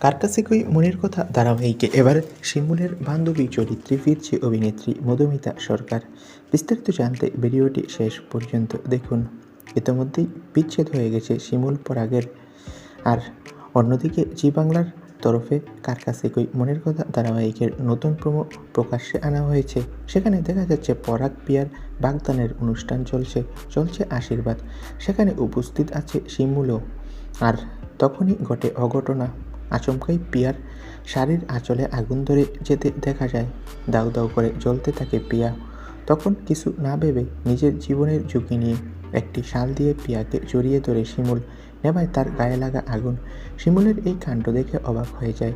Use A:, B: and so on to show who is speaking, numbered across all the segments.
A: কার কাছে কই মনের কথা? ধারাবাহিকে এবার শিমুলের বান্ধবী চরিত্রে ফিরছে অভিনেত্রী মধুমিতা সরকার। বিস্তারিত জানতে ভিডিওটি শেষ পর্যন্ত দেখুন। ইতিমধ্যেই বিচ্ছেদ হয়ে গেছে শিমুল পরাগের। আর অন্যদিকে জি বাংলার তরফে কার কাছে কই মনের কথা? ধারাবাহিকের নতুন প্রমো প্রকাশ্যে আনা হয়েছে। সেখানে দেখা যাচ্ছে পরাগ পিয়ার বাগদানের অনুষ্ঠান চলছে চলছে আশীর্বাদ। সেখানে উপস্থিত আছে শিমুলও। আর তখনই ঘটে অঘটনা। আচমকাই পিয়ার শাড়ির আঁচলে আগুন ধরে যেতে দেখা যায়। দাউ দাউ করে জ্বলতে থাকে পিয়া। তখন কিছু না ভেবে নিজের জীবনের ঝুঁকি নিয়ে একটি শাল দিয়ে পিয়াকে জড়িয়ে ধরে শিমুল। নেভায় তার গায়ে লাগা আগুন। শিমুলের এই কাণ্ড দেখে অবাক হয়ে যায়।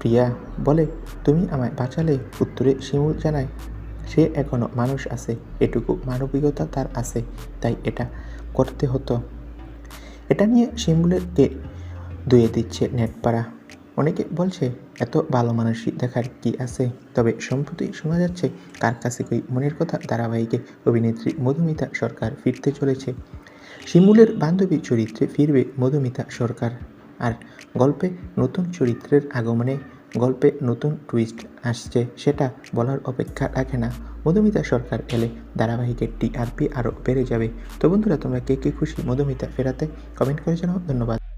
A: প্রিয়া বলে, তুমি আমায় বাঁচালে? উত্তরে শিমুল জানায়, সে এখনও মানুষ আছে। এটুকু মানবিকতা তার আছে, তাই এটা করতে হতো। এটা নিয়ে শিমুলেরকে ধুয়ে দিচ্ছে নেটপাড়া। অনেকে বলছে, এত ভালো মানুষই দেখার কি আছে? তবে সম্প্রতি শোনা যাচ্ছে, কার কাছে কই মনের কথা? ধারাবাহিকে অভিনেত্রী মধুমিতা সরকার ফিরতে চলেছে। শিমুলের বান্ধবী চরিত্রে ফিরবে মধুমিতা সরকার। আর গল্পে নতুন চরিত্রের আগমনে গল্পে নতুন টুইস্ট আসছে, সেটা বলার অপেক্ষা রাখে না। মধুমিতা সরকার এলে ধারাবাহিকের টিআরপি আরও বেড়ে যাবে। তো বন্ধুরা, তোমরা কে কে খুশি মধুমিতা ফেরাতে? কমেন্ট করে জানাও। ধন্যবাদ।